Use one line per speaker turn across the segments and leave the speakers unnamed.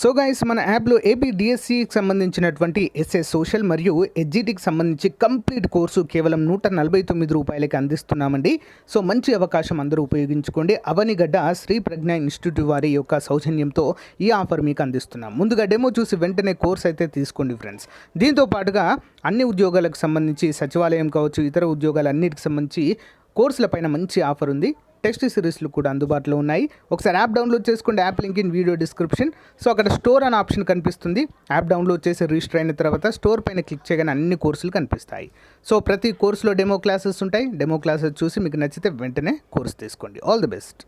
So guys మన యాప్లో AP డిఎస్సికి సంబంధించినటువంటి ఎస్ఏ సోషల్ మరియు ఎస్జిటికి సంబంధించి కంప్లీట్ కోర్సు కేవలం నూట నలభై తొమ్మిది రూపాయలకి అందిస్తున్నామండి. సో మంచి అవకాశం అందరూ ఉపయోగించుకోండి. అవనిగడ్డ శ్రీ ప్రజ్ఞ ఇన్స్టిట్యూట్ వారి యొక్క సౌజన్యంతో ఈ ఆఫర్ మీకు అందిస్తున్నాం. ముందుగా డెమో చూసి వెంటనే కోర్స్ అయితే తీసుకోండి ఫ్రెండ్స్ దీంతో పాటుగా అన్ని ఉద్యోగాలకు సంబంధించి సచివాలయం కావచ్చు ఇతర ఉద్యోగాలన్నిటికి సంబంధించి కోర్సుల పైన మంచి ఆఫర్ ఉంది. టెక్స్ట్ సిరీస్లు కూడా అందుబాటులో ఉన్నాయి. ఒకసారి యాప్ డౌన్లోడ్ చేసుకోండి. App link in video description. So అక్కడ స్టోర్ అనే ఆప్షన్ కనిపిస్తుంది. యాప్ డౌన్లోడ్ చేసి రిజిస్టర్ అయిన తర్వాత స్టోర్ పైన క్లిక్ చేయగానే అన్ని కోర్సులు కనిపిస్తాయి. సో ప్రతి కోర్సులో డెమో క్లాసెస్ ఉంటాయి. డెమో క్లాసెస్ చూసి మీకు నచ్చితే వెంటనే కోర్స్ తీసుకోండి. All the best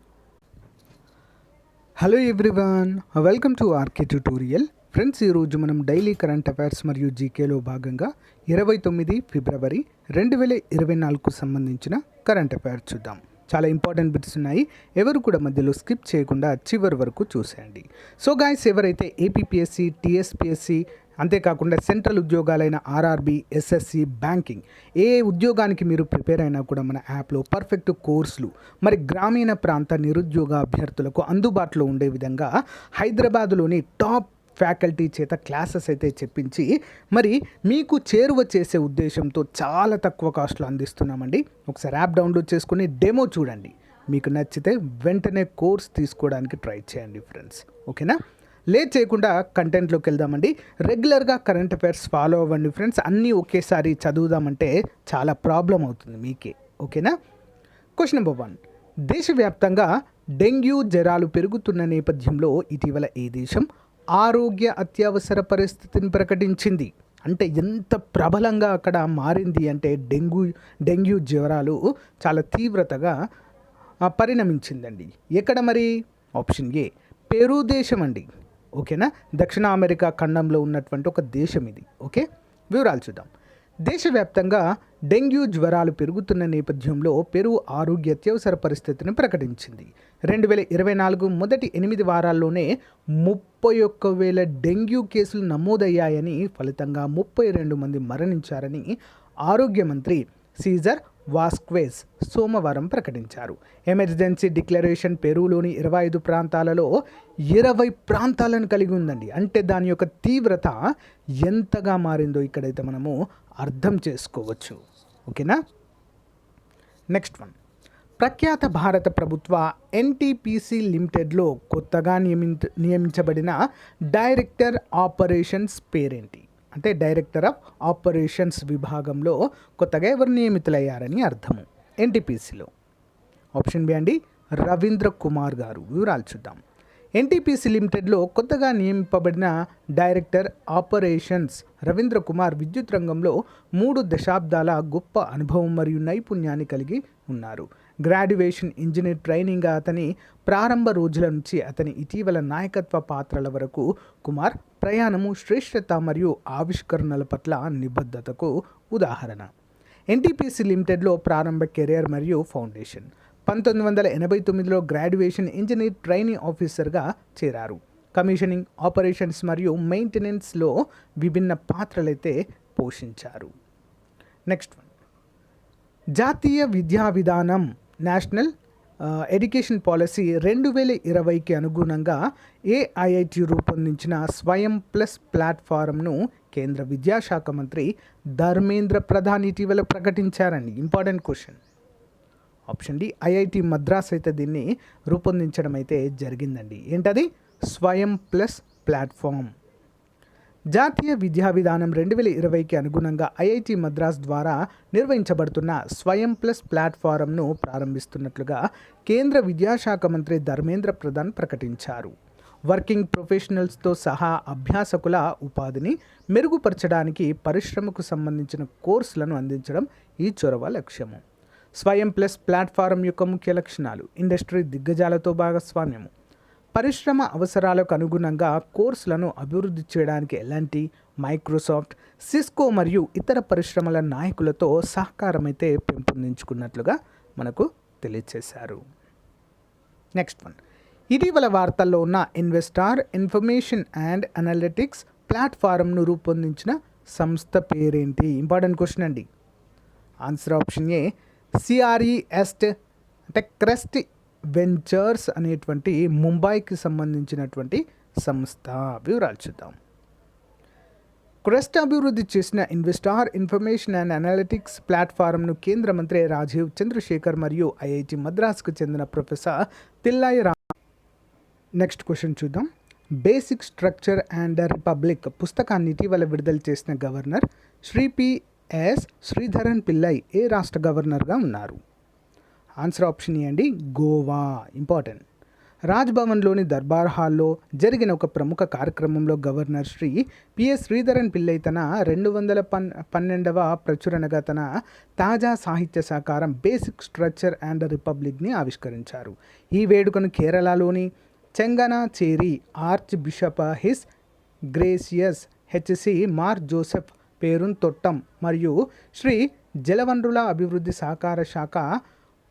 hello everyone welcome to RK tutorial friends ఈరోజు మనం డైలీ కరెంట్ అఫైర్స్ మరియు జీకేలో భాగంగా ఇరవై తొమ్మిది ఫిబ్రవరి రెండు వేల ఇరవై నాలుగుకు సంబంధించిన కరెంట్ అఫైర్స్ చూద్దాం. చాలా ఇంపార్టెంట్ బిట్స్ ఉన్నాయి. ఎవరు కూడా మధ్యలో స్కిప్ చేయకుండా చివరి వరకు చూసేయండి. సో గాయస్ ఎవరైతే ఏపీపీఎస్సి టీఎస్పీఎస్సి అంతేకాకుండా సెంట్రల్ ఉద్యోగాలైన ఆర్ఆర్బి ఎస్ఎస్సి బ్యాంకింగ్ ఏ ఉద్యోగానికి మీరు ప్రిపేర్ అయినా కూడా మన యాప్లో పర్ఫెక్ట్ కోర్సులు మరి గ్రామీణ ప్రాంత నిరుద్యోగ అభ్యర్థులకు అందుబాటులో ఉండే విధంగా హైదరాబాద్లోని టాప్ ఫ్యాకల్టీ చేత క్లాసెస్ అయితే చెప్పించి మరి మీకు చేరువ చేసే ఉద్దేశంతో చాలా తక్కువ కాస్ట్లో అందిస్తున్నామండి. ఒకసారి యాప్ డౌన్లోడ్ చేసుకుని డెమో చూడండి. మీకు నచ్చితే వెంటనే కోర్స్ తీసుకోవడానికి ట్రై చేయండి ఫ్రెండ్స్. ఓకేనా? లేట్ చేయకుండా కంటెంట్లోకి వెళ్దామండి. రెగ్యులర్గా కరెంట్ అఫైర్స్ ఫాలో అవ్వండి ఫ్రెండ్స్. అన్నీ ఒకేసారి చదువుదామంటే చాలా ప్రాబ్లం అవుతుంది మీకే. ఓకేనా? Question number one. దేశవ్యాప్తంగా డెంగ్యూ జ్వరాలు పెరుగుతున్న నేపథ్యంలో ఇటీవల ఏ దేశం ఆరోగ్య అత్యవసర పరిస్థితిని ప్రకటించింది. అంటే ఎంత ప్రబలంగా అక్కడ మారింది అంటే డెంగ్యూ డెంగ్యూ జ్వరాలు చాలా తీవ్రతగా పరిణమించిందండి. ఎక్కడ మరి? ఆప్షన్ ఏ పెరు దేశం అండి. ఓకేనా? దక్షిణ అమెరికా ఖండంలో ఉన్నటువంటి ఒక దేశం ఇది. ఓకే? వివరాలు చూద్దాం. దేశవ్యాప్తంగా డెంగ్యూ జ్వరాలు పెరుగుతున్న నేపథ్యంలో పెరు ఆరోగ్య అత్యవసర పరిస్థితిని ప్రకటించింది. రెండు వేల ఇరవై నాలుగు మొదటి ఎనిమిది వారాల్లోనే ముప్పై ఒక్క వేల డెంగ్యూ కేసులు నమోదయ్యాయని ఫలితంగా ముప్పై రెండు మంది మరణించారని ఆరోగ్య మంత్రి సీజర్ వాస్క్వేజ్ సోమవారం ప్రకటించారు. ఎమర్జెన్సీ డిక్లరేషన్ పెరూలోని ఇరవై ఐదు ప్రాంతాలలో ఇరవై ప్రాంతాలను కలిగి ఉందండి. అంటే దాని యొక్క తీవ్రత ఎంతగా మారిందో ఇక్కడైతే మనము అర్థం చేసుకోవచ్చు. ఓకేనా? Next one. ప్రఖ్యాత భారత ప్రభుత్వ ఎన్టీపీసీ లిమిటెడ్లో కొత్తగా నియమించ నియమించబడిన డైరెక్టర్ ఆపరేషన్స్ పేరేంటి? అంటే డైరెక్టర్ ఆఫ్ ఆపరేషన్స్ విభాగంలో కొత్తగా ఎవరు నియమితులయ్యారని అర్థము. ఎన్టీపీసీలో. ఆప్షన్ బి అండి రవీంద్ర కుమార్ గారు. వివరాలు చూద్దాం. ఎన్టీపీసీ లిమిటెడ్లో కొత్తగా నియమింపబడిన డైరెక్టర్ ఆపరేషన్స్ రవీంద్ర కుమార్ విద్యుత్ రంగంలో మూడు దశాబ్దాల గొప్ప అనుభవం మరియు నైపుణ్యాన్ని కలిగి ఉన్నారు. గ్రాడ్యుయేషన్ ఇంజనీర్ ట్రైనింగ్ అతని ప్రారంభ రోజుల నుంచి అతని ఇటీవల నాయకత్వ పాత్రల వరకు కుమార్ ప్రయాణము శ్రేష్టత మరియు ఆవిష్కరణల పట్ల నిబద్ధతకు ఉదాహరణ. ఎన్టీపీసీ లిమిటెడ్లో ప్రారంభ కెరియర్ మరియు ఫౌండేషన్. పంతొమ్మిది వందల ఎనభై తొమ్మిదిలో గ్రాడ్యుయేషన్ ఇంజనీర్ ట్రైనింగ్ ఆఫీసర్గా చేరారు. కమిషనింగ్ ఆపరేషన్స్ మరియు మెయింటెనెన్స్లో విభిన్న పాత్రలైతే పోషించారు. Next one. జాతీయ విద్యా విధానం నేషనల్ ఎడ్యుకేషన్ పాలసీ రెండు వేల ఇరవైకి అనుగుణంగా ఏఐఐటి రూపొందించిన స్వయం ప్లస్ ప్లాట్ఫారంను కేంద్ర విద్యాశాఖ మంత్రి ధర్మేంద్ర ప్రధాన్ ఇటీవల ప్రకటించారండి important question. Option D IIT Madras అయితే దీన్ని రూపొందించడం అయితే జరిగిందండి. ఏంటది? స్వయం ప్లస్ ప్లాట్ఫామ్. జాతీయ విద్యా విధానం రెండు వేల ఇరవైకి అనుగుణంగా ఐఐటి మద్రాస్ ద్వారా నిర్వహించబడుతున్న స్వయం ప్లస్ ప్లాట్ఫారంను ప్రారంభిస్తున్నట్లుగా కేంద్ర విద్యాశాఖ మంత్రి ధర్మేంద్ర ప్రధాన్ ప్రకటించారు. వర్కింగ్ ప్రొఫెషనల్స్తో సహా అభ్యాసకుల ఉపాధిని మెరుగుపరచడానికి పరిశ్రమకు సంబంధించిన కోర్సులను అందించడం ఈ చొరవ లక్ష్యము. స్వయం ప్లస్ ప్లాట్ఫారం యొక్క ముఖ్య లక్షణాలు ఇండస్ట్రీ దిగ్గజాలతో భాగస్వామ్యము పరిశ్రమ అవసరాలకు అనుగుణంగా కోర్సులను అభివృద్ధి చేయడానికి ఎలాంటి మైక్రోసాఫ్ట్ సిస్కో మరియు ఇతర పరిశ్రమల నాయకులతో సహకారం అయితే పెంపొందించుకున్నట్లుగా మనకు తెలియచేశారు. Next one. ఇటీవల వార్తల్లో ఉన్న ఇన్వెస్టార్ ఇన్ఫర్మేషన్ అండ్ అనలిటిక్స్ ప్లాట్ఫారంను రూపొందించిన సంస్థ పేరేంటి? ఇంపార్టెంట్ క్వశ్చన్ అండి. ఆన్సర్ ఆప్షన్ ఏ సిఆర్ఈఎస్ట్ అంటే క్రెస్ట్ వెంచర్స్ అనేటువంటి ముంబైకి సంబంధించినటువంటి సంస్థ. వివరాలు చూద్దాం. క్రెస్ట్ అభివృద్ధి చేసిన ఇన్వెస్టార్ ఇన్ఫర్మేషన్ అండ్ అనాలిటిక్స్ ప్లాట్ఫారంను కేంద్ర మంత్రి రాజీవ్ చంద్రశేఖర్ మరియు ఐఐటి మద్రాస్కు చెందిన professor Thillai Ram. Next question చూద్దాం. బేసిక్ స్ట్రక్చర్ అండ్ రిపబ్లిక్ పుస్తకాన్ని ఇటీవల విడుదల చేసిన governor Shri P S Sreedharan Pillai ఏ రాష్ట్ర గవర్నర్గా ఉన్నారు? ఆన్సర్ ఆప్షన్ ఇవ్వండి గోవా. ఇంపార్టెంట్. రాజ్భవన్లోని దర్బార్ హాల్లో జరిగిన ఒక ప్రముఖ కార్యక్రమంలో governor Shri P S Sreedharan Pillai తన రెండు వందల పన్ పన్నెండవ ప్రచురణగా తన తాజా సాహిత్య సాకారం బేసిక్ స్ట్రక్చర్ అండ్ రిపబ్లిక్ని ఆవిష్కరించారు. ఈ వేడుకను కేరళలోని Changanacherry archbishop his gracious H C Mar Joseph Perumthottam మరియు శ్రీ జలవనరుల అభివృద్ధి సహకార శాఖ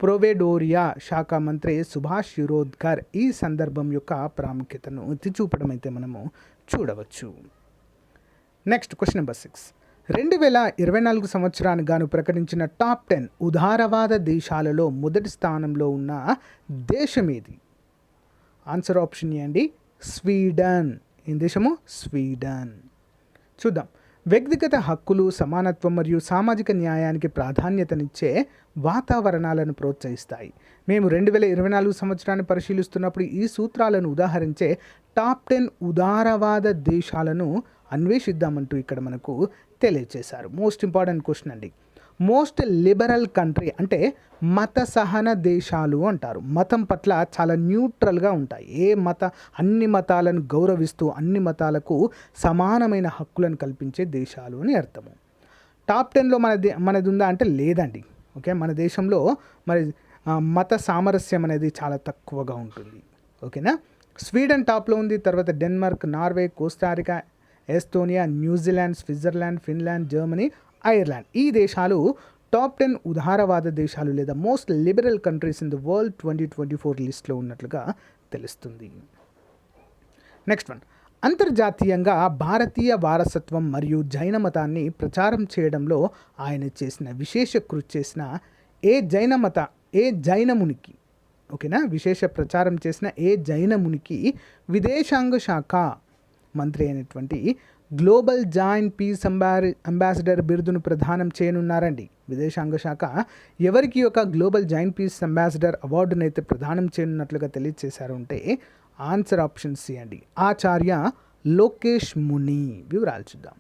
ప్రొవెడోరియా శాఖ మంత్రి సుభాష్ శిరోద్కర్ ఈ సందర్భం యొక్క ప్రాముఖ్యతను ఎత్తి చూపడం అయితే మనము చూడవచ్చు. నెక్స్ట్ క్వశ్చన్ నెంబర్ సిక్స్ రెండు వేల ఇరవై నాలుగు సంవత్సరానికి గాను ప్రకటించిన టాప్ టెన్ ఉదారవాద దేశాలలో మొదటి స్థానంలో ఉన్న దేశం ఏది? ఆన్సర్ ఆప్షన్ ఇవ్వండి స్వీడన్ ఏం దేశము? స్వీడన్ చూద్దాం. వ్యక్తిగత హక్కులు సమానత్వం మరియు సామాజిక న్యాయానికి ప్రాధాన్యతనిచ్చే వాతావరణాలను ప్రోత్సహిస్తాయి. మేము రెండు వేల ఇరవై నాలుగు సంవత్సరాన్ని పరిశీలిస్తున్నప్పుడు ఈ సూత్రాలను ఉదాహరించే టాప్ టెన్ ఉదారవాద దేశాలను అన్వేషిద్దామంటూ ఇక్కడ మనకు తెలియజేశారు. మోస్ట్ ఇంపార్టెంట్ క్వశ్చన్ అండి. మోస్ట్ లిబరల్ కంట్రీ అంటే మత సహన దేశాలు అంటారు. మతం పట్ల చాలా న్యూట్రల్గా ఉంటాయి. ఏ మత అన్ని మతాలను గౌరవిస్తూ అన్ని మతాలకు సమానమైన హక్కులను కల్పించే దేశాలు అని అర్థము. టాప్ టెన్లో మన దే మనది ఉందా అంటే లేదండి. ఓకే? మన దేశంలో మరి మత సామరస్యం అనేది చాలా తక్కువగా ఉంటుంది. ఓకేనా? స్వీడన్ టాప్లో ఉంది తర్వాత Denmark Norway Costa Rica Estonia New Zealand Switzerland Finland Germany Ireland. ఈ దేశాలు టాప్ టెన్ ఉదారవాద దేశాలు లేదా most liberal countries in the world twenty twenty four లిస్ట్లో ఉన్నట్లుగా తెలుస్తుంది. Next one. అంతర్జాతీయంగా భారతీయ వారసత్వం మరియు జైన మతాన్ని ప్రచారం చేయడంలో ఆయన చేసిన విశేష కృషి చేసిన ఏ జైన మత ఏ జైనమునికి ఓకేనా? విశేష ప్రచారం చేసిన ఏ జైనమునికి విదేశాంగ శాఖ మంత్రి అయినటువంటి గ్లోబల్ జాయింట్ పీస్ అంబారి అంబాసిడర్ బిరుదును ప్రదానం చేయనున్నారండి. విదేశాంగ శాఖ ఎవరికి ఒక గ్లోబల్ జాయింట్ పీస్ అంబాసిడర్ అవార్డునైతే ప్రదానం చేయనున్నట్లుగా తెలియజేశారు అంటే ఆన్సర్ ఆప్షన్ సి అండి. ఆచార్య లోకేష్ ముని. వివరాలు చూద్దాం.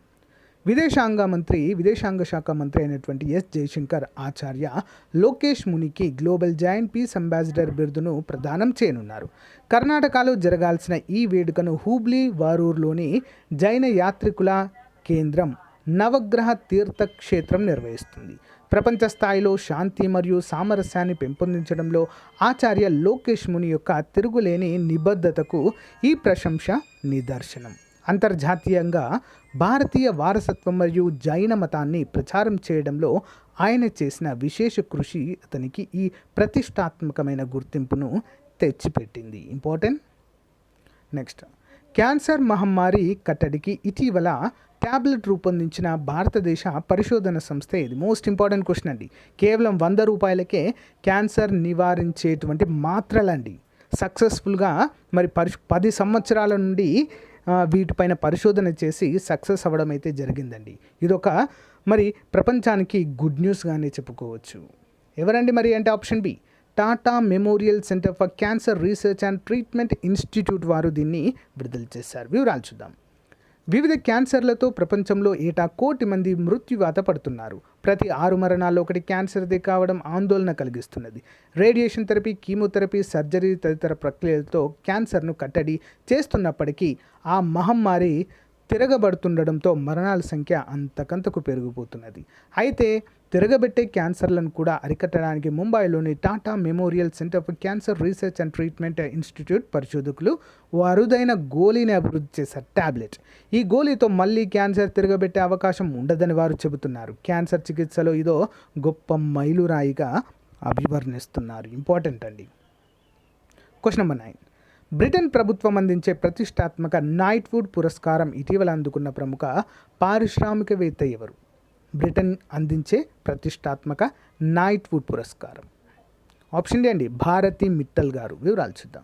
విదేశాంగ మంత్రి విదేశాంగ శాఖ మంత్రి అయినటువంటి ఎస్ జయశంకర్ ఆచార్య లోకేష్ మునికి గ్లోబల్ జాయింట్ పీస్ అంబాసిడర్ బిరుదును ప్రదానం చేయనున్నారు. కర్ణాటకలో జరగాల్సిన ఈ వేడుకను హూబ్లీ వారూర్లోని జైన యాత్రికుల కేంద్రం నవగ్రహ తీర్థక్షేత్రం నిర్వహిస్తుంది. ప్రపంచ స్థాయిలో శాంతి మరియు సామరస్యాన్ని పెంపొందించడంలో ఆచార్య లోకేష్ ముని యొక్క తిరుగులేని నిబద్ధతకు ఈ ప్రశంస నిదర్శనం. అంతర్జాతీయంగా భారతీయ వారసత్వం మరియు జైన మతాన్ని ప్రచారం చేయడంలో ఆయన చేసిన విశేష కృషి అతనికి ఈ ప్రతిష్టాత్మకమైన గుర్తింపును తెచ్చిపెట్టింది. ఇంపార్టెంట్? నెక్స్ట్. క్యాన్సర్ మహమ్మారి కట్టడికి ఇటీవల ట్యాబ్లెట్ రూపొందించిన భారతదేశ పరిశోధన సంస్థ ఇది మోస్ట్ ఇంపార్టెంట్ క్వశ్చన్ అండి. కేవలం వంద రూపాయలకే క్యాన్సర్ నివారించేటువంటి మాత్రలండి. సక్సెస్ఫుల్గా మరి పరి పది సంవత్సరాల నుండి వీటిపైన పరిశోధన చేసి సక్సెస్ అవ్వడం అయితే జరిగిందండి. ఇదొక మరి ప్రపంచానికి గుడ్ న్యూస్గానే చెప్పుకోవచ్చు. ఎవరండి మరి అంటే option B? Tata memorial centre for cancer research and treatment institute వారు దీన్ని విడుదల చేశారు. వివరాలు చూద్దాం. వివిధ క్యాన్సర్లతో ప్రపంచంలో ఏటా కోటి మంది మృత్యువాత పడుతున్నారు. ప్రతి ఆరు మరణాల్లో ఒకటి క్యాన్సర్దే కావడం ఆందోళన కలిగిస్తున్నది. రేడియేషన్ థెరపీ కీమోథెరపీ సర్జరీ తదితర ప్రక్రియలతో క్యాన్సర్ను కట్టడి చేస్తున్నప్పటికీ ఆ మహమ్మారి తిరగబడుతుండడంతో మరణాల సంఖ్య అంతకంతకు పెరిగిపోతున్నది. అయితే తిరగబెట్టే క్యాన్సర్లను కూడా అరికట్టడానికి ముంబైలోని Tata memorial centre for cancer research and treatment institute పరిశోధకులు ఓ అరుదైన గోళీని అభివృద్ధి చేశారు. టాబ్లెట్. ఈ గోళీతో మళ్ళీ క్యాన్సర్ తిరగబెట్టే అవకాశం ఉండదని వారు చెబుతున్నారు. క్యాన్సర్ చికిత్సలో ఇదో గొప్ప మైలురాయిగా అభివర్ణిస్తున్నారు. ఇంపార్టెంట్ అండి. Question number nine. బ్రిటన్ ప్రభుత్వం అందించే ప్రతిష్టాత్మక నైట్వుడ్ పురస్కారం ఇటీవల అందుకున్న ప్రముఖ పారిశ్రామికవేత్త ఎవరు? బ్రిటన్ అందించే ప్రతిష్టాత్మక నైట్వుడ్ పురస్కారం. ఆప్షన్ డి అండి భారతి మిట్టల్ గారు. వివరాలు చూద్దాం.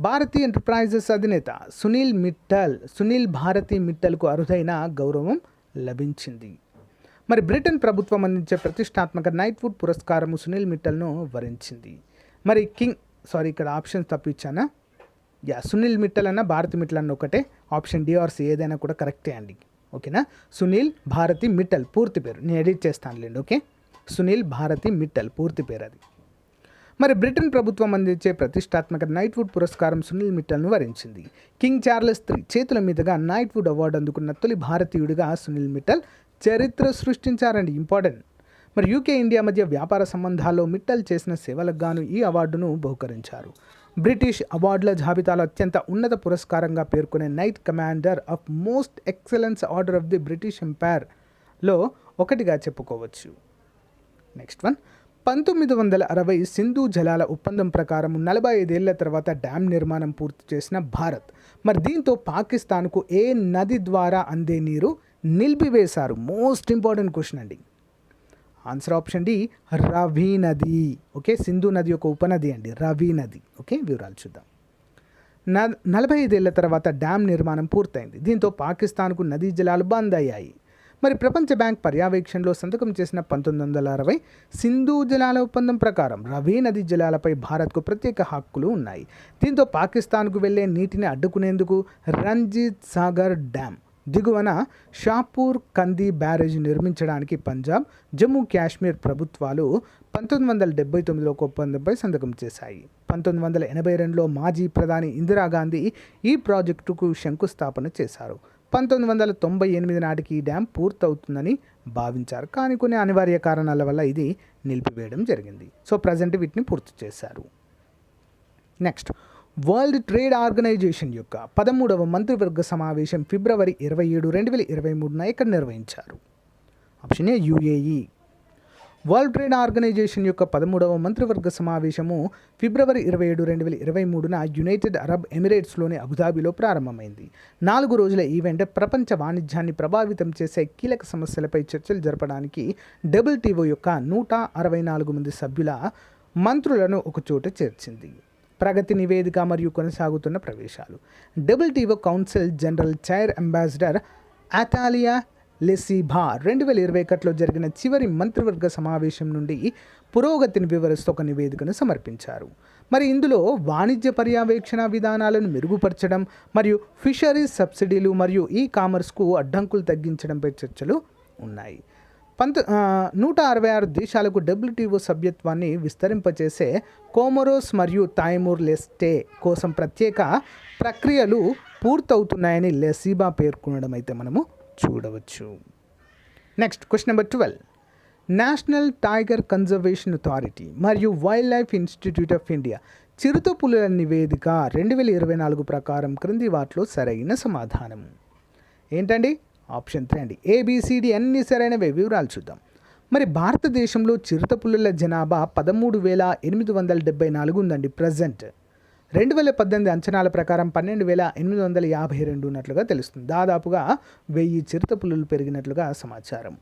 భారతీ ఎంటర్ప్రైజెస్ అధినేత సునీల్ మిట్టల్ సునీల్ భారతి మిట్టల్కు అరుదైన గౌరవం లభించింది. మరి బ్రిటన్ ప్రభుత్వం అందించే ప్రతిష్టాత్మక నైట్వుడ్ పురస్కారం సునీల్ మిట్టల్ను వరించింది. మరి కింగ్ సారీ ఇక్కడ ఆప్షన్స్ తప్పించానా? యా సునీల్ మిట్టల్ అన్న భారతి మిట్టల్ అన్న ఒకటే. ఆప్షన్ డి ఏదైనా కూడా కరెక్టే అండి. ఓకేనా? సునీల్ భారతి మిట్టల్ పూర్తి పేరు. నేను ఎడిట్ చేస్తానులేండి ఓకే? సునీల్ భారతి మిట్టల్ పూర్తి పేరు అది. మరి బ్రిటన్ ప్రభుత్వం అందించే ప్రతిష్టాత్మక నైట్వుడ్ పురస్కారం సునీల్ మిట్టల్ను వరించింది. కింగ్ చార్లెస్ త్రీ చేతుల మీదుగా నైట్వుడ్ అవార్డు అందుకున్న తొలి భారతీయుడిగా సునీల్ మిట్టల్ చరిత్ర సృష్టించారండి ఇంపార్టెంట్. మరి యూకే ఇండియా మధ్య వ్యాపార సంబంధాల్లో మిట్టల్ చేసిన సేవలకు గాను ఈ అవార్డును బహుకరించారు. బ్రిటిష్ అవార్డుల జాబితాలో అత్యంత ఉన్నత పురస్కారంగా పేర్కొనే knight commander of most excellence order of the British ఎంపైర్లో ఒకటిగా చెప్పుకోవచ్చు. Next one. పంతొమ్మిది వందల అరవై సింధు జలాల ఒప్పందం ప్రకారం నలభై ఐదేళ్ళ తర్వాత డ్యామ్ నిర్మాణం పూర్తి చేసిన భారత్. మరి దీంతో పాకిస్తాన్కు ఏ నది ద్వారా అందే నీరు నిలిపివేశారు? మోస్ట్ ఇంపార్టెంట్ క్వశ్చన్ అండి. ఆన్సర్ ఆప్షన్ డి రవి నది. ఓకే సింధు నది యొక్క ఉపనది అండి రవి నది. ఓకే వివరాలు చూద్దాం. న నలభై ఐదేళ్ళ తర్వాత డ్యామ్ నిర్మాణం పూర్తయింది. దీంతో పాకిస్తాన్కు నదీ జలాలు బంద్ అయ్యాయి. మరి ప్రపంచ బ్యాంక్ పర్యవేక్షణలో సంతకం చేసిన పంతొమ్మిది వందల అరవై సింధు జలాల ఒప్పందం ప్రకారం రవి నది జలాలపై భారత్కు ప్రత్యేక హక్కులు ఉన్నాయి. దీంతో పాకిస్తాన్కు వెళ్ళే నీటిని అడ్డుకునేందుకు రంజిత్ సాగర్ డ్యామ్ దిగువన షాపూర్ కంది బ్యారేజ్ నిర్మించడానికి పంజాబ్ జమ్మూ కాశ్మీర్ ప్రభుత్వాలు పంతొమ్మిది వందల డెబ్బై తొమ్మిదిలో ఒక ఒప్పందంపై సంతకం చేశాయి. పంతొమ్మిది వందల ఎనభై రెండులో మాజీ ప్రధాని ఇందిరాగాంధీ ఈ ప్రాజెక్టుకు శంకుస్థాపన చేశారు. పంతొమ్మిది వందల తొంభై ఎనిమిది నాటికి ఈ డ్యాం పూర్తవుతుందని భావించారు. కానీ కొన్ని అనివార్య కారణాల వల్ల ఇది నిలిపివేయడం జరిగింది. సో ప్రజెంట్ వీటిని పూర్తి చేశారు. నెక్స్ట్ వరల్డ్ ట్రేడ్ ఆర్గనైజేషన్ యొక్క పదమూడవ మంత్రివర్గ సమావేశం ఫిబ్రవరి ఇరవై ఏడు రెండు వేల ఇరవై మూడున ఇక్కడ నిర్వహించారు. Option A UAE world trade organisation యొక్క పదమూడవ మంత్రివర్గ సమావేశము ఫిబ్రవరి ఇరవై ఏడు రెండు వేల ఇరవై మూడున యునైటెడ్ అరబ్ ఎమిరేట్స్లోని అబుదాబిలో ప్రారంభమైంది. నాలుగు రోజుల ఈవెంట్ ప్రపంచ వాణిజ్యాన్ని ప్రభావితం చేసే కీలక సమస్యలపై చర్చలు జరపడానికి డబ్ల్యూటీఓ యొక్క నూట అరవై నాలుగు మంది సభ్యుల మంత్రులను ఒకచోట చేర్చింది. ప్రగతి నివేదిక మరియు కొనసాగుతున్న ప్రవేశాలు. WTO council general chair ambassador Athaliah లెసిభా రెండు వేల ఇరవై ఒకటిలో జరిగిన చివరి మంత్రివర్గ సమావేశం నుండి పురోగతిని వివరిస్తూ ఒక నివేదికను సమర్పించారు. మరి ఇందులో వాణిజ్య పర్యవేక్షణ విధానాలను మెరుగుపరచడం మరియు ఫిషరీస్ సబ్సిడీలు మరియు ఈ కామర్స్కు అడ్డంకులు తగ్గించడంపై చర్చలు ఉన్నాయి. పంత నూట అరవై ఆరు దేశాలకు డబ్ల్యూటీఓ సభ్యత్వాన్ని విస్తరింపచేసే కోమరోస్ మరియు తాయిమూర్ లెస్టే కోసం ప్రత్యేక ప్రక్రియలు పూర్తవుతున్నాయని లెసీబా పేర్కొనడం అయితే మనము చూడవచ్చు. Next question number twelve national tiger conservation authority మరియు wildlife institute of India చిరుతపులుల నివేదిక రెండు వేల ఇరవై నాలుగు ప్రకారం క్రింది వాటిలో సరైన సమాధానం. ఏంటండి? ఆప్షన్ త్రీ అండి. ఏబిసిడి అన్ని సరైనవే? వివరాలు చూద్దాం. మరి భారతదేశంలో చిరుతపుల్లుల జనాభా పదమూడు వేల ఎనిమిది వందల డెబ్బై నాలుగు ఉందండి ప్రజెంట్. రెండు వేల పద్దెనిమిది అంచనాల ప్రకారం పన్నెండు వేల ఎనిమిది వందల యాభై రెండు ఉన్నట్లుగా తెలుస్తుంది. దాదాపుగా వెయ్యి చిరుత పులులు పెరిగినట్లుగా సమాచారం.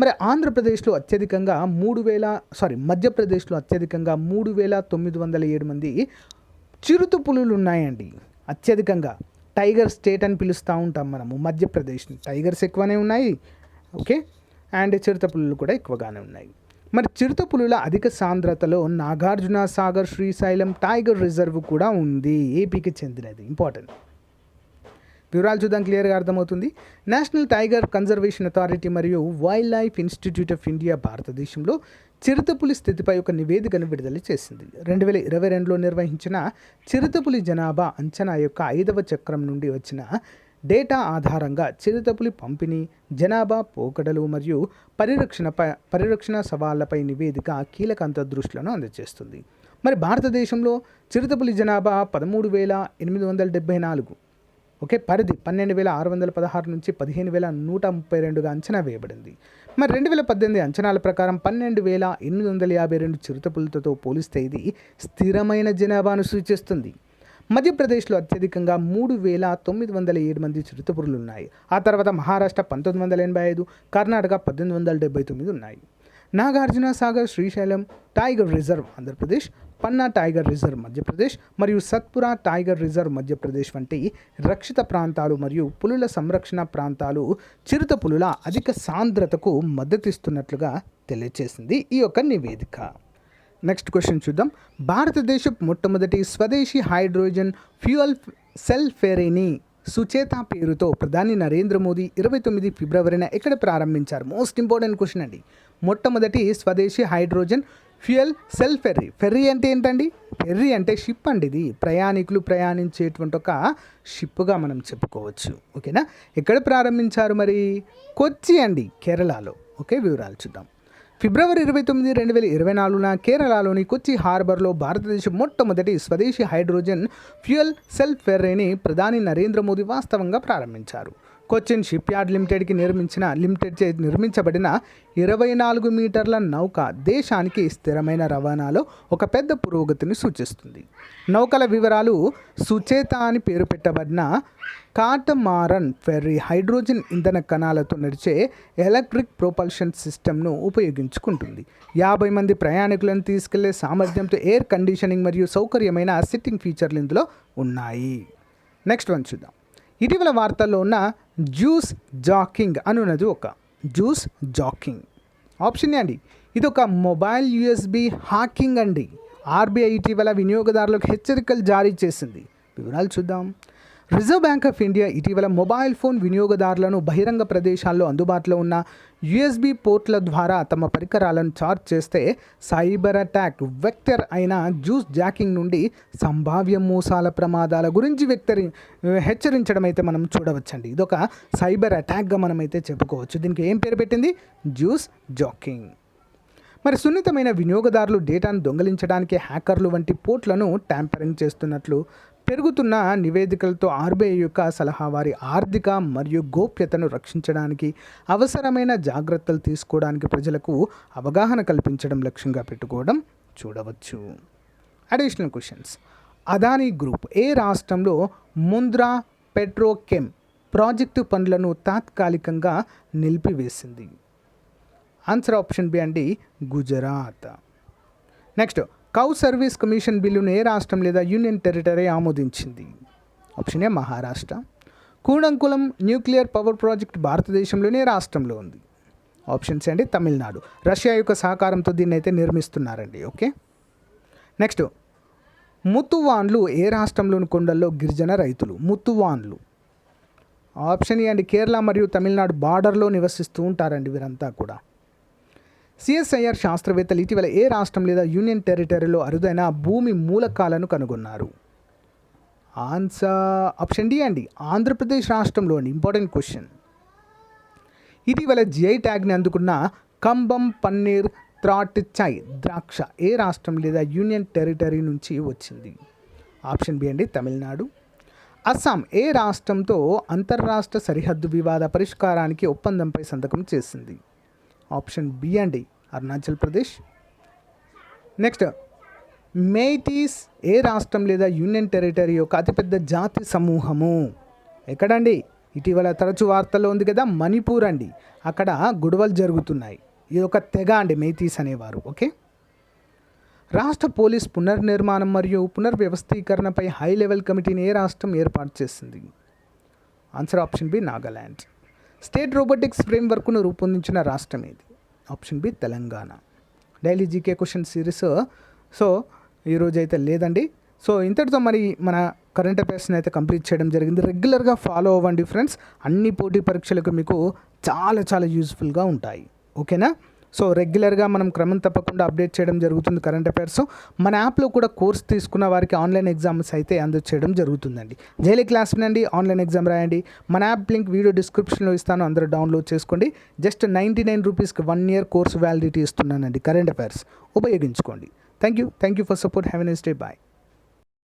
మరి ఆంధ్రప్రదేశ్లో అత్యధికంగా మూడు వేల సారీ మధ్యప్రదేశ్లో అత్యధికంగా మూడు వేల తొమ్మిది వందల ఏడు మంది చిరుత పులులు ఉన్నాయండి. అత్యధికంగా టైగర్ స్టేట్ అని పిలుస్తూ ఉంటాం మనము మధ్యప్రదేశ్ని. టైగర్స్ ఎక్కువనే ఉన్నాయి ఓకే? అండ్ చిరుత పులులు కూడా ఎక్కువగానే ఉన్నాయి. మరి చిరుత పులుల అధిక సాంద్రతలో నాగార్జున సాగర్ శ్రీశైలం టైగర్ రిజర్వ్ కూడా ఉంది. ఏపీకి చెందినది. ఇంపార్టెంట్. వివరాలు చూద్దాం క్లియర్గా అర్థమవుతుంది. నేషనల్ టైగర్ కన్జర్వేషన్ అథారిటీ మరియు wildlife institute of India భారతదేశంలో చిరుతపులి స్థితిపై ఒక నివేదికను విడుదల చేసింది. రెండు వేల ఇరవై రెండులో నిర్వహించిన చిరుతపులి జనాభా అంచనా యొక్క ఐదవ చక్రం నుండి వచ్చిన డేటా ఆధారంగా చిరుతపులి పంపిణీ జనాభా పోకడలు మరియు పరిరక్షణపై పరిరక్షణ సవాళ్ళపై నివేదిక కీలక అంతర్దృష్టులను అందజేస్తుంది. మరి భారతదేశంలో చిరుతపులి జనాభా పదమూడు వేల ఎనిమిది వందల డెబ్బై నాలుగు ఓకే పరిధి పన్నెండు వేల ఆరు వందల పదహారు నుంచి పదిహేను వేల నూట ముప్పై రెండుగా అంచనా వేయబడింది. మరి రెండు వేల పద్దెనిమిది అంచనాల ప్రకారం పన్నెండు వేల ఎనిమిది వందల యాభై రెండు చిరుతపులతో పోలిస్తే ఇది స్థిరమైన జనాభాను సూచిస్తుంది. మధ్యప్రదేశ్లో అత్యధికంగా మూడు వేల తొమ్మిది వందల ఏడు మంది చిరుతపురులు ఉన్నాయి ఆ తర్వాత మహారాష్ట్ర పంతొమ్మిది వందల ఎనభై ఐదు కర్ణాటక పద్దెనిమిది వందల డెబ్బై తొమ్మిది ఉన్నాయి. Nagarjuna Sagar Srisailam tiger reserve Andhra Pradesh Panna tiger reserve Madhya Pradesh మరియు సత్పురా టైగర్ రిజర్వ్ మధ్యప్రదేశ్ వంటి రక్షిత ప్రాంతాలు మరియు పులుల సంరక్షణ ప్రాంతాలు చిరుత పులుల అధిక సాంద్రతకు మద్దతిస్తున్నట్లుగా తెలియజేసింది ఈ యొక్క నివేదిక. నెక్స్ట్ క్వశ్చన్ చూద్దాం. భారతదేశపు మొట్టమొదటి స్వదేశీ హైడ్రోజన్ ఫ్యూయల్ సెల్ ఫెరీని సుచేత పేరుతో ప్రధాని నరేంద్ర మోదీ ఇరవై తొమ్మిది ఫిబ్రవరిన ఎక్కడ ప్రారంభించారు? మోస్ట్ ఇంపార్టెంట్ క్వశ్చన్ అండి. మొట్టమొదటి స్వదేశీ hydrogen fuel cell ferry. Ferry అంటే ఏంటండి? ఫెర్రీ అంటే షిప్ అండి ఇది. ప్రయాణికులు ప్రయాణించేటువంటి ఒక షిప్గా మనం చెప్పుకోవచ్చు. ఓకేనా? ఎక్కడ ప్రారంభించారు మరి? కొచ్చి అండి కేరళలో. ఓకే వివరాలు చూద్దాం. ఫిబ్రవరి ఇరవై తొమ్మిది రెండు వేల ఇరవై నాలుగున కేరళలోని కొచ్చి హార్బర్లో భారతదేశం మొట్టమొదటి స్వదేశీ హైడ్రోజన్ ఫ్యూయల్ సెల్ ఫెర్రీని ప్రధాని నరేంద్ర మోదీ వాస్తవంగా ప్రారంభించారు. కొచ్చిన్ షిప్ యార్డ్ లిమిటెడ్కి నిర్మించిన లిమిటెడ్ చే నిర్మించబడిన ఇరవై నాలుగు మీటర్ల నౌక దేశానికి స్థిరమైన రవాణాలో ఒక పెద్ద పురోగతిని సూచిస్తుంది. నౌకల వివరాలు సుచేత అని పేరు పెట్టబడిన కాటమారన్ ఫెర్రీ హైడ్రోజన్ ఇంధన కణాలతో నడిచే ఎలక్ట్రిక్ ప్రొపల్షన్ సిస్టమ్ను ఉపయోగించుకుంటుంది. యాభై మంది ప్రయాణికులను తీసుకెళ్ళే సామర్థ్యంతో ఎయిర్ కండిషనింగ్ మరియు సౌకర్యమైన సిట్టింగ్ ఫీచర్లు ఇందులో ఉన్నాయి. నెక్స్ట్ వన్ చూద్దాం. ఇటీవల వార్తల్లో ఉన్న జ్యూస్ జాకింగ్ అనున్నది ఒక. Juice jacking. ఆప్షన్ ఏ అండి. ఇది ఒక మొబైల్ యూఎస్బి హాకింగ్ అండి. ఆర్బీఐ ఇటీవల వినియోగదారులకు హెచ్చరికలు జారీ చేసింది. వివరాలు చూద్దాం. రిజర్వ్ బ్యాంక్ ఆఫ్ ఇండియా ఇటీవల మొబైల్ ఫోన్ వినియోగదారులను బహిరంగ ప్రదేశాల్లో అందుబాటులో ఉన్న యుఎస్బి పోర్ట్ల ద్వారా తమ పరికరాలను చార్జ్ చేస్తే సైబర్ అటాక్ వెక్టర్ అయిన జ్యూస్ జాకింగ్ నుండి సంభావ్య మోసాల ప్రమాదాల గురించి వ్యక్తరి హెచ్చరించడం అయితే మనం చూడవచ్చండి. ఇదొక సైబర్ అటాక్గా మనమైతే చెప్పుకోవచ్చు. దీనికి ఏం పేరు పెట్టింది? Juice jacking. మరి సున్నితమైన వినియోగదారులు డేటాను దొంగిలించడానికి హ్యాకర్లు వంటి పోర్ట్లను ట్యాంపరింగ్ చేస్తున్నట్లు పెరుగుతున్న నివేదికలతో ఆర్బీఐ యొక్క సలహా వారి ఆర్థిక మరియు గోప్యతను రక్షించడానికి అవసరమైన జాగ్రత్తలు తీసుకోవడానికి ప్రజలకు అవగాహన కల్పించడం లక్ష్యంగా పెట్టుకోవడం చూడవచ్చు. అడిషనల్ క్వశ్చన్స్ అదానీ గ్రూప్ ఏ రాష్ట్రంలో ముంద్రా పెట్రోకెమ్ ప్రాజెక్టు పనులను తాత్కాలికంగా నిలిపివేసింది? ఆన్సర్ ఆప్షన్ బి అండి Gujarat next cow service commission బిల్లును ఏ రాష్ట్రం లేదా యూనియన్ టెరిటరీ ఆమోదించింది? Option A Maharashtra. Kudankulam nuclear power project భారతదేశంలోనే రాష్ట్రంలో ఉంది. ఆప్షన్స్ అండి తమిళనాడు. రష్యా యొక్క సహకారంతో దీన్ని అయితే నిర్మిస్తున్నారండి. ఓకే? నెక్స్ట్. ముత్తువాన్లు ఏ రాష్ట్రంలోని కొండల్లో గిరిజన రైతులు? ముత్తువాన్లు ఆప్షన్ ఏ అండి. కేరళ మరియు తమిళనాడు బార్డర్లో నివసిస్తూ ఉంటారండి వీరంతా కూడా. సిఎస్ఐఆర్ శాస్త్రవేత్తలు ఇటీవల ఏ రాష్ట్రం లేదా యూనియన్ టెరిటరీలో అరుదైన భూమి మూలకాలను కనుగొన్నారు? ఆన్సర్ ఆప్షన్ డి అండి. ఆంధ్రప్రదేశ్ రాష్ట్రంలోని ఇంపార్టెంట్ క్వశ్చన్. ఇటీవల జిఐ ట్యాగ్ని అందుకున్న కంబం పన్నీర్ త్రాట్ చాయ్ ద్రాక్ష ఏ రాష్ట్రం లేదా యూనియన్ టెరిటరీ నుంచి వచ్చింది? ఆప్షన్ బి అండి తమిళనాడు. అస్సాం ఏ రాష్ట్రంతో అంతర్రాష్ట్ర సరిహద్దు వివాద పరిష్కారానికి ఒప్పందంపై సంతకం చేసింది? ఆప్షన్ బి అండి అరుణాచల్ ప్రదేశ్. నెక్స్ట్ మేటీస్ ఏ రాష్ట్రం లేదా యూనియన్ టెరిటరీ యొక్క అతిపెద్ద జాతి సమూహము? ఎక్కడండి? ఇటీవల తరచు వార్తల్లో ఉంది కదా మణిపూర్ అండి. అక్కడ గొడవలు జరుగుతున్నాయి. ఇది ఒక తెగ అండి మేతీస్ అనేవారు ఓకే? రాష్ట్ర పోలీస్ పునర్నిర్మాణం మరియు పునర్వ్యవస్థీకరణపై హై లెవెల్ కమిటీని ఏ రాష్ట్రం ఏర్పాటు చేసింది? Answer option B Nagaland state robotics ఫ్రేమ్వర్క్ను రూపొందించిన రాష్ట్రం ఇది option B Telangana. Daily GK question series. So ఈరోజు అయితే లేదండి. సో ఇంతటితో మరి మన కరెంట్ అఫైర్స్ని అయితే కంప్లీట్ చేయడం జరిగింది. రెగ్యులర్గా ఫాలో అవ్వండి ఫ్రెండ్స్. అన్ని పోటీ పరీక్షలకు మీకు చాలా చాలా యూస్ఫుల్గా ఉంటాయి. ఓకేనా? సో రెగ్యులర్గా మనం క్రమం తప్పకుండా అప్డేట్ చేయడం జరుగుతుంది కరెంట్ అఫైర్స్. మన యాప్లో కూడా కోర్స్ తీసుకున్న వారికి ఆన్లైన్ ఎగ్జామ్స్ అయితే అందచేయడం జరుగుతుందండి. డైలీ క్లాస్ వినండి ఆన్లైన్ ఎగ్జామ్ రాయండి. మన యాప్ లింక్ వీడియో డిస్క్రిప్షన్లో ఇస్తాను అందరూ డౌన్లోడ్ చేసుకోండి. జస్ట్ నైంటీ నైన్ రూపీస్కి వన్ ఇయర్ కోర్స్ వ్యాలిడిటీ ఇస్తున్నానండి కరెంట్ అఫైర్స్. ఉపయోగించుకోండి. Thank you thank you for support. Have an day. Bye.